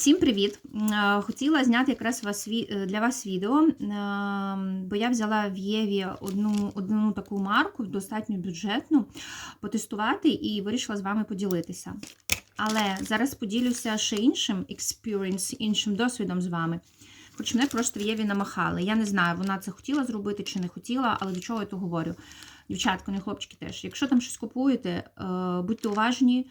Всім привіт! Е, Хотіла зняти якраз вас, е, для вас відео, е, бо я взяла в Єві одну, одну таку марку, достатньо бюджетну, потестувати і вирішила з вами поділитися. Але зараз поділюся ще іншим experience, іншим досвідом з вами. Хоч мене просто в Єві намахали. Я не знаю, вона це хотіла зробити чи не хотіла, але до чого я то говорю. Дівчатка, не хлопчики теж. Якщо там щось купуєте, будьте уважні.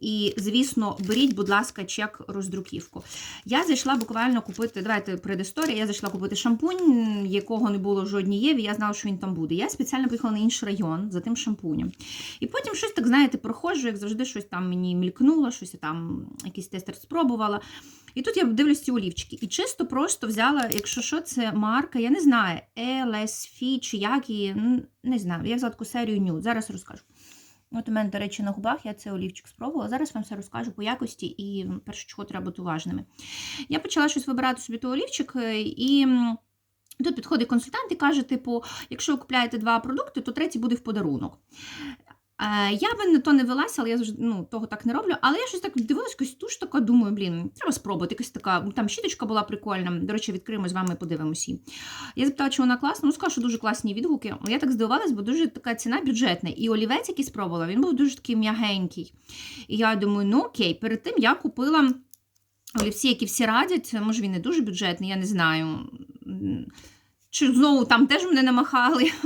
І, звісно, беріть, будь ласка, чек роздруківку. Я зайшла буквально купити, давайте предісторія, я зайшла купити шампунь, якого не було в Єві, я знала, що він там буде. Я спеціально поїхала на інший район за тим шампунем. І потім щось так, знаєте, проходжу, як завжди, щось там мені мількнуло, щось я там, якийсь тестер спробувала. І тут я дивлюсь ці олівчики. І чисто просто взяла, якщо що, це марка, я не знаю, LSF чи як її, не знаю, я взяла таку серію Nude, зараз розкажу. От у мене, до речі, на губах я цей олівчик спробувала. Зараз вам все розкажу по якості і перше, чого треба бути уважними. Я почала щось вибирати собі той олівчик, е, і тут підходить консультант і каже: типу, якщо ви купляєте два продукти, то третій буде в подарунок. Е, Я би на то не велася, але я ну, того так не роблю. Але я щось так дивилась, якось туш така, думаю, блін, треба спробувати. Якась така, там щіточка була прикольна. До речі, відкриємо з вами, подивимося. її. Я запитала, чи вона класна. Ну, скажу, що дуже класні відгуки. Я так здивувалась, бо дуже така ціна бюджетна. І олівець, який спробувала, він був дуже такий м'ягенький. І я думаю, ну окей, перед тим я купила олівці, які всі радять. Може, він не дуже бюджетний, я не знаю. Чи знову там теж мене намахали.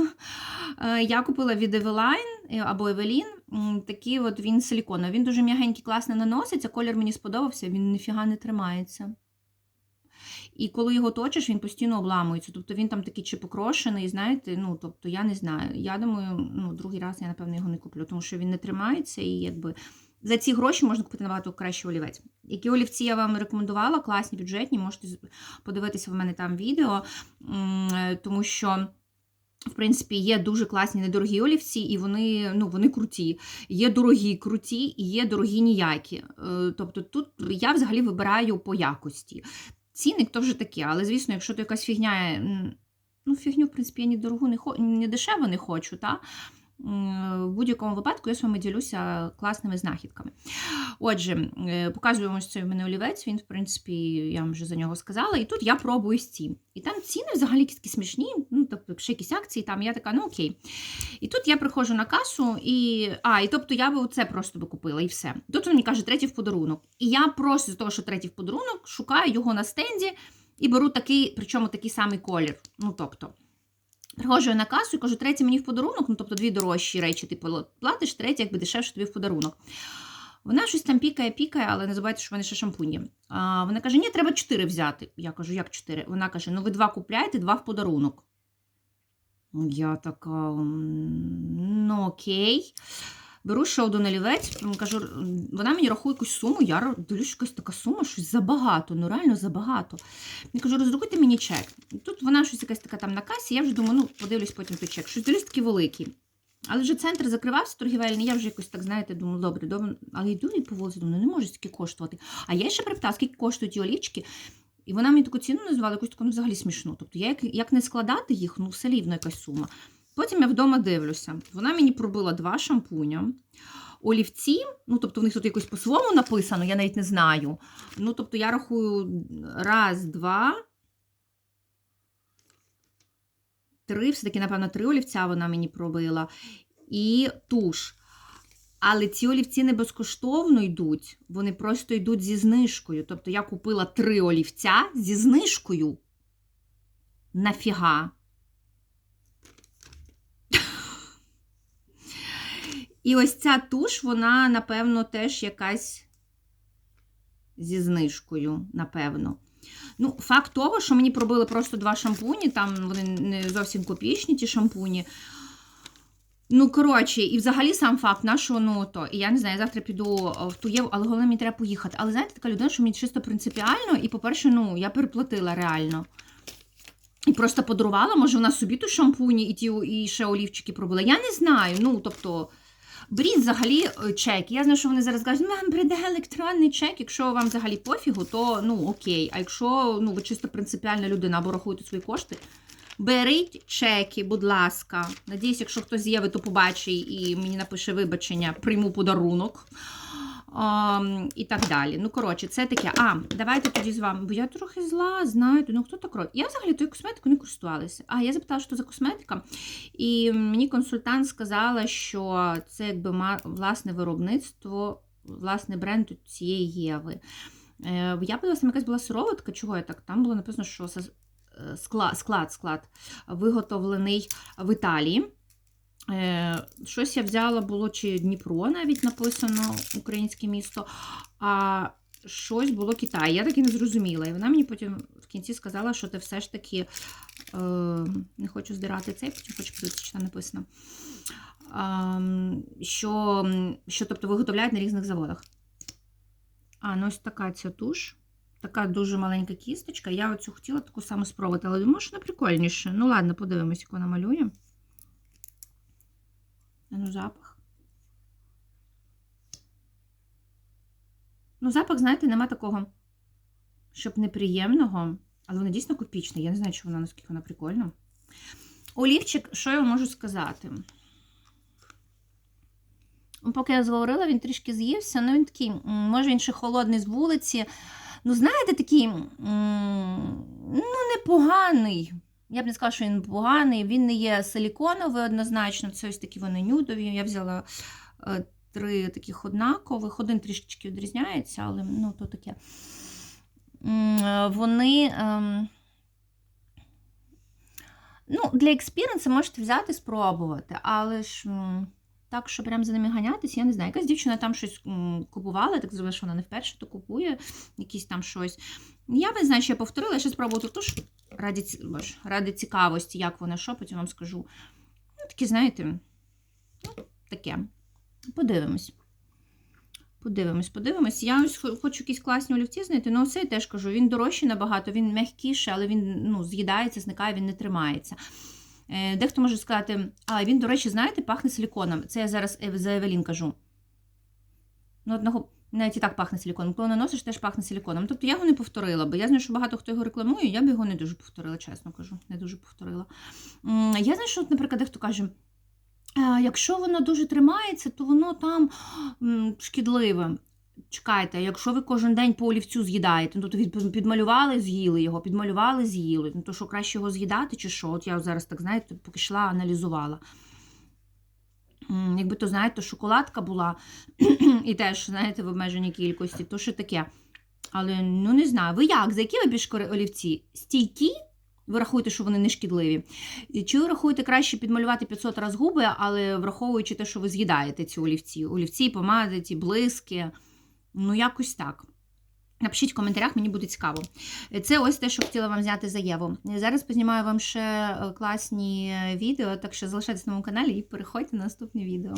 Е, Я купила від Eveline е, або Evelyn. м, Такий от він силіконовий. Він дуже м'ягенький, класно наноситься. Колір мені сподобався, він ніфіга не тримається. І коли його точиш, він постійно обламується. Тобто він там такий чи покрошений, знаєте, ну тобто я не знаю. Я думаю, ну, другий раз я, напевно, його не куплю, тому що він не тримається і якби. За ці гроші можна купити набагато кращий олівець. Які олівці я вам рекомендувала, класні, бюджетні, можете подивитися в мене там відео, е, тому що. В принципі, є дуже класні недорогі олівці, і вони, ну, вони круті. Є дорогі круті, і є дорогі ніякі. Е, Тобто тут я взагалі вибираю по якості. Цінник то вже таке, але звісно, якщо то якась фігня, ну, фігню, в принципі, я ні дорогу не хочу, ні дешеву не хочу, та? В будь-якому випадку я з вами ділюся класними знахідками. Отже, е, показуємо ось цей мене олівець. Він, в принципі, я вам вже за нього сказала. І тут я пробую ці. І там ціни взагалі такі смішні. Ну, тобто, якщо якісь акції, там я така, ну окей. І тут я приходжу на касу, і. А, і тобто я би це просто би купила, і все. Тут він мені каже, третій в подарунок. І я просто з того, що третій в подарунок, шукаю його на стенді і беру такий, причому такий самий колір. Ну, тобто. Приходжу на касу і кажу, третє мені в подарунок, ну тобто дві дорожчі речі, ти платиш, третє, якби дешевше тобі в подарунок. Вона щось там пікає, пікає, але не забувайте, що вони ще шампуні. А, вона каже: ні, треба чотири взяти. Я кажу, як чотири? Вона каже: ну ви два купляєте, два в подарунок. Я така, ну окей. Беру ще один олівець, кажу, вона мені рахує якусь суму, я дивлюсь, якась така сума, щось забагато, ну реально забагато. Я кажу, роздрукуйте мені чек. Тут вона щось якась така там на касі, я вже думаю, ну подивлюсь потім той чек. Щось дивлюсь такий великий. Але вже центр закривався торгівельний, я вже якось так, знаєте, думаю, добре, добре. Але йду і по вулиці, думаю, ну не може стільки коштувати. А я ще припитала, скільки коштують ті олівчики. І вона мені таку ціну назвала, якусь таку ну, взагалі смішну. Тобто, я як, як не складати їх, ну все рівно якась сума. Потім я вдома дивлюся. Вона мені пробила два шампуня. Олівці, ну тобто в них тут якось по-своєму написано, я навіть не знаю. Ну, тобто, я рахую раз, два, три, все-таки, напевно, три олівця вона мені пробила. І туш. Але ці олівці не безкоштовно йдуть, вони просто йдуть зі знижкою. Тобто я купила три олівця зі знижкою. Нафіга. І ось ця туш, вона, напевно, теж якась зі знижкою, напевно. Ну, факт того, що мені пробили просто два шампуні, там вони не зовсім копійчні, ті шампуні. Ну, коротше, і взагалі сам факт нашого, ну то. І я не знаю, я завтра піду в ту Єву, але головне, мені треба поїхати. Але знаєте, така людина, що мені чисто принципіально, і, по-перше, ну, я переплатила реально. І просто подарувала, може, вона собі ту шампуні і ті і ще олівчики пробила. Я не знаю. Ну, тобто, беріть взагалі е, чек. Я знаю, що вони зараз кажуть, вам прийде електронний чек. Якщо вам взагалі пофігу, то ну окей. А якщо ну, ви чисто принципіальна людина або рахуєте свої кошти, беріть чеки, будь ласка. Надіюсь, якщо хтось з'явить, то побачить і мені напише вибачення, прийму подарунок. І так далі. Ну, коротше, це таке. А, давайте тоді з вами, бо я трохи зла, знаєте, ну хто так робить? Я взагалі тою косметикою не користувалася. А я запитала, що за косметика, і мені консультант сказала, що це якби власне виробництво, власне бренд цієї Єви. Е, Я подивилася, там якась була сироватка, чого я так? Там було написано, що е, склад, склад, склад виготовлений в Італії. Е, Щось я взяла, було чи Дніпро навіть написано українське місто, а щось було Китай. Я так і не зрозуміла. І вона мені потім в кінці сказала, що це все ж таки е, не хочу здирати цей, потім хочу подивитися, що там написано. Ам, що, що тобто виготовляють на різних заводах. А, ну ось така ця туш. Така дуже маленька кісточка. Я оцю хотіла таку саму спробувати, але думаю, що вона прикольніше. Ну ладно, подивимось, як вона малює. Ну, запах. Ну, запах, знаєте, нема такого, щоб неприємного, але вона дійсно копічна. Я не знаю, чи вона наскільки вона прикольна. Олівчик, що я можу сказати? Поки я зварила, він трішки з'ївся. Ну, він такий, може, він ще холодний з вулиці. Ну, знаєте, такий, ну, непоганий. Я б не сказала, що він поганий. Він не є силіконовий однозначно. Це ось такі вони нюдові. Я взяла е, три таких однакових. Один трішечки відрізняється, але ну, то таке. Е, Вони. ем, Ну, для експіренсу можете взяти, спробувати, але ж так, що прям за ними ганятись, я не знаю. Якась дівчина там щось купувала, так зробила, що вона не вперше то купує, якісь там щось. Я не знаю, що я повторила, я ще спробую ту ж раді, боже, ради цікавості, як вона що, потім вам скажу. Ну, такі, знаєте, ну, таке. Подивимось. Подивимось, подивимось. Я хочу якісь класні олівці знайти. Ну, оцей теж кажу, він дорожчий набагато, він м'якіший, але він ну, з'їдається, зникає, він не тримається. Е, Дехто може сказати, а він, до речі, знаєте, пахне силіконом. Це я зараз за Евелін кажу. Ну, одного навіть і так пахне силіконом. Коли наносиш, теж пахне силіконом. Тобто я його не повторила, бо я знаю, що багато хто його рекламує, я б його не дуже повторила, чесно кажу. Не дуже повторила. Я знаю, що, наприклад, дехто каже. Якщо воно дуже тримається, то воно там шкідливе. Чекайте, якщо ви кожен день по олівцю з'їдаєте, ну то підмалювали, з'їли його, підмалювали, з'їли. Ну то що краще його з'їдати, чи що? От я зараз так знаєте, поки йшла, аналізувала. Якби то, знаєте, шоколадка була, і теж, знаєте, в обмеженій кількості, то що таке. Але ну не знаю, ви як? За які ви більш олівці? Стійкі? Ви рахуєте, що вони не шкідливі? Чи ви рахуєте краще підмалювати 500 разів губи, але враховуючи те, що ви з'їдаєте ці олівці? Олівці, помади, ці блиски. Ну, якось так. Напишіть в коментарях, мені буде цікаво. Це ось те, що хотіла вам взяти заяву. Зараз познімаю вам ще е, класні е, відео, так що залишайтесь на моєму каналі і переходьте на наступне відео.